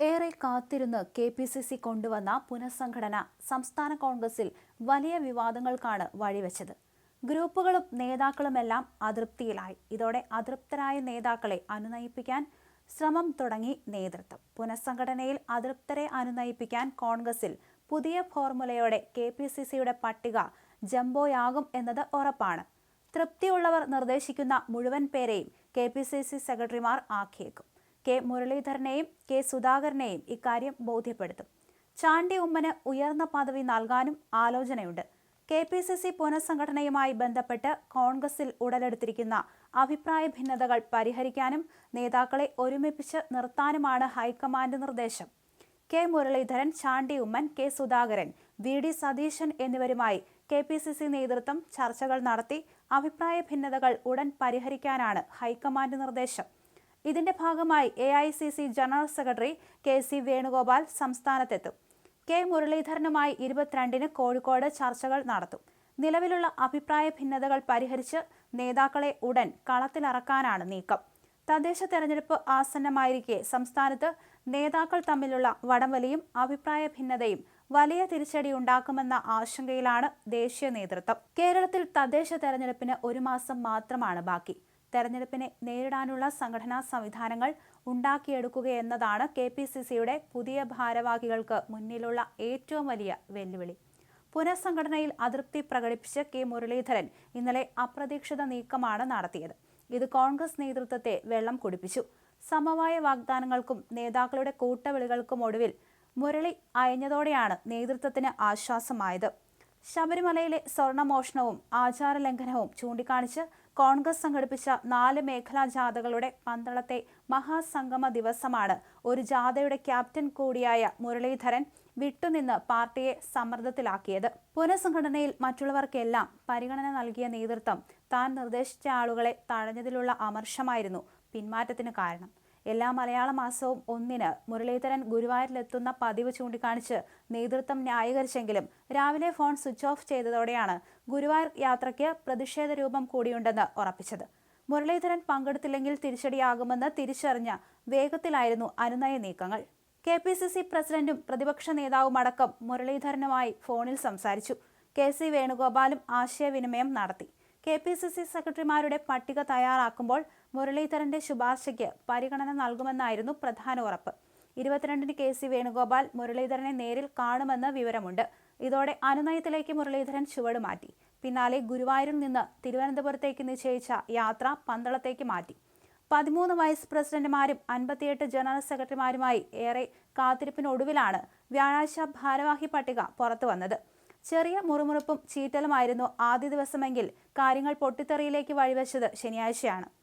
ഏറെ കാത്തിരുന്ന് K P C C കൊണ്ടുവന്ന പുനഃസംഘടന സംസ്ഥാന കോൺഗ്രസിൽ വലിയ വിവാദങ്ങൾക്കാണ് വഴിവെച്ചത്. ഗ്രൂപ്പുകളും നേതാക്കളുമെല്ലാം അതൃപ്തിയിലായി. ഇതോടെ അതൃപ്തരായ നേതാക്കളെ അനുനയിപ്പിക്കാൻ ശ്രമം തുടങ്ങി നേതൃത്വം. പുനഃസംഘടനയിൽ അതൃപ്തരെ അനുനയിപ്പിക്കാൻ കോൺഗ്രസിൽ പുതിയ ഫോർമുലയോടെ കെ പി സി സിയുടെ പട്ടിക ജംബോയാകും എന്നത് ഉറപ്പാണ്. തൃപ്തിയുള്ളവർ നിർദ്ദേശിക്കുന്ന മുഴുവൻ പേരെയും കെ പി സി സി സെക്രട്ടറിമാർ ആക്കിയേക്കും. കെ മുരളീധരനെയും കെ സുധാകരനെയും ഇക്കാര്യം ബോധ്യപ്പെടുത്തും. ചാണ്ടി ഉമ്മന് ഉയർന്ന പദവി നൽകാനും ആലോചനയുണ്ട്. കെ പി സി സി പുനഃസംഘടനയുമായി ബന്ധപ്പെട്ട് കോൺഗ്രസിൽ ഉടലെടുത്തിരിക്കുന്ന അഭിപ്രായ ഭിന്നതകൾ പരിഹരിക്കാനും നേതാക്കളെ ഒരുമിപ്പിച്ച് നിർത്താനുമാണ് ഹൈക്കമാൻഡ് നിർദ്ദേശം. K Muraleedharan Chandy Oommen K Sudhakaran V D Satheesan എന്നിവരുമായി കെ പി സി സി നേതൃത്വം ചർച്ചകൾ നടത്തി അഭിപ്രായ ഭിന്നതകൾ ഉടൻ പരിഹരിക്കാനാണ് ഹൈക്കമാൻഡ് നിർദ്ദേശം. ഇതിന്റെ ഭാഗമായി A I C C general secretary K C Venugopal സംസ്ഥാനത്തെത്തും. K മുരളീധരനുമായി ഇരുപത്തിരണ്ടിന് കോഴിക്കോട് ചർച്ചകൾ നടത്തും. നിലവിലുള്ള അഭിപ്രായ ഭിന്നതകൾ പരിഹരിച്ച് നേതാക്കളെ ഉടൻ കളത്തിലിറക്കാനാണ് നീക്കം. തദ്ദേശ തെരഞ്ഞെടുപ്പ് ആസന്നമായിരിക്കെ സംസ്ഥാനത്ത് നേതാക്കൾ തമ്മിലുള്ള വടംവലിയും അഭിപ്രായ ഭിന്നതയും വലിയ തിരിച്ചടി ഉണ്ടാക്കുമെന്ന ആശങ്കയിലാണ് ദേശീയ നേതൃത്വം. കേരളത്തിൽ തദ്ദേശ തെരഞ്ഞെടുപ്പിന് ഒരു മാസം മാത്രമാണ് ബാക്കി. തെരഞ്ഞെടുപ്പിനെ നേരിടാനുള്ള സംഘടനാ സംവിധാനങ്ങൾ ഉണ്ടാക്കിയെടുക്കുകയെന്നതാണ് കെ പി സി സിയുടെ പുതിയ ഭാരവാഹികൾക്ക് മുന്നിലുള്ള ഏറ്റവും വലിയ വെല്ലുവിളി. പുനഃസംഘടനയിൽ അതൃപ്തി പ്രകടിപ്പിച്ച് കെ മുരളീധരൻ ഇന്നലെ അപ്രതീക്ഷിത നീക്കമാണ് നടത്തിയത്. ഇത് കോൺഗ്രസ് നേതൃത്വത്തെ വെള്ളം കുടിപ്പിച്ചു. സമവായ വാഗ്ദാനങ്ങൾക്കും നേതാക്കളുടെ കൂട്ടവിളികൾക്കും ഒടുവിൽ മുരളി അയഞ്ഞതോടെയാണ് നേതൃത്വത്തിന് ആശ്വാസമായത്. ശബരിമലയിലെ സ്വർണമോഷണവും ആചാരലംഘനവും ചൂണ്ടിക്കാണിച്ച് കോൺഗ്രസ് സംഘടിപ്പിച്ച നാല് മേഖലാ ജാഥകളുടെ പന്തളത്തെ മഹാസംഗമ ദിവസമാണ്. ഒരു ജാഥയുടെ ക്യാപ്റ്റൻ കൂടിയായ മുരളീധരൻ വിട്ടുനിന്ന് പാർട്ടിയെ സമ്മർദ്ദത്തിലാക്കിയത്. പുനഃസംഘടനയിൽ മറ്റുള്ളവർക്കെല്ലാം പരിഗണന നൽകിയ നേതൃത്വം താൻ നിർദ്ദേശിച്ച ആളുകളെ തഴഞ്ഞതിലുള്ള അമർഷമായിരുന്നു പിന്മാറ്റത്തിന് കാരണം. എല്ലാ മലയാള മാസവും ഒന്നിന് മുരളീധരൻ ഗുരുവായൂരിലെത്തുന്ന പതിവ് ചൂണ്ടിക്കാണിച്ച് നേതൃത്വം ന്യായീകരിച്ചെങ്കിലും രാവിലെ ഫോൺ സ്വിച്ച് ഓഫ് ചെയ്തതോടെയാണ് ഗുരുവായൂർ യാത്രയ്ക്ക് പ്രതിഷേധ രൂപം കൂടിയുണ്ടെന്ന് ഉറപ്പിച്ചത്. മുരളീധരൻ പങ്കെടുത്തില്ലെങ്കിൽ തിരിച്ചടിയാകുമെന്ന് തിരിച്ചറിഞ്ഞ വേഗത്തിലായിരുന്നു അനുനയ നീക്കങ്ങൾ. കെ പി സി സി പ്രസിഡന്റും പ്രതിപക്ഷ നേതാവുമടക്കം മുരളീധരനുമായി ഫോണിൽ സംസാരിച്ചു. കെ സി വേണുഗോപാലും ആശയവിനിമയം നടത്തി. കെ പി സി സി സെക്രട്ടറിമാരുടെ പട്ടിക തയ്യാറാക്കുമ്പോൾ മുരളീധരന്റെ ശുപാർശയ്ക്ക് പരിഗണന നൽകുമെന്നായിരുന്നു പ്രധാന ഉറപ്പ്. ഇരുപത്തിരണ്ടിന് കെ സി വേണുഗോപാൽ മുരളീധരനെ നേരിൽ കാണുമെന്ന് വിവരമുണ്ട്. ഇതോടെ അനുനയത്തിലേക്ക് മുരളീധരൻ ചുവട് മാറ്റി. പിന്നാലെ ഗുരുവായൂരിൽ നിന്ന് തിരുവനന്തപുരത്തേക്ക് നിശ്ചയിച്ച യാത്ര പന്തളത്തേക്ക് മാറ്റി. പതിമൂന്ന് വൈസ് പ്രസിഡന്റുമാരും അൻപത്തിയെട്ട് ജനറൽ സെക്രട്ടറിമാരുമായി ഏറെ കാത്തിരിപ്പിനൊടുവിലാണ് വ്യാഴാഴ്ച ഭാരവാഹി പട്ടിക പുറത്തു വന്നത് ചെറിയ മുറുമുറുപ്പും ചീറ്റലുമായിരുന്നു ആദ്യ ദിവസമെങ്കിൽ കാര്യങ്ങൾ പൊട്ടിത്തെറിയിലേക്ക് വഴിവെച്ചത് ശനിയാഴ്ചയാണ്.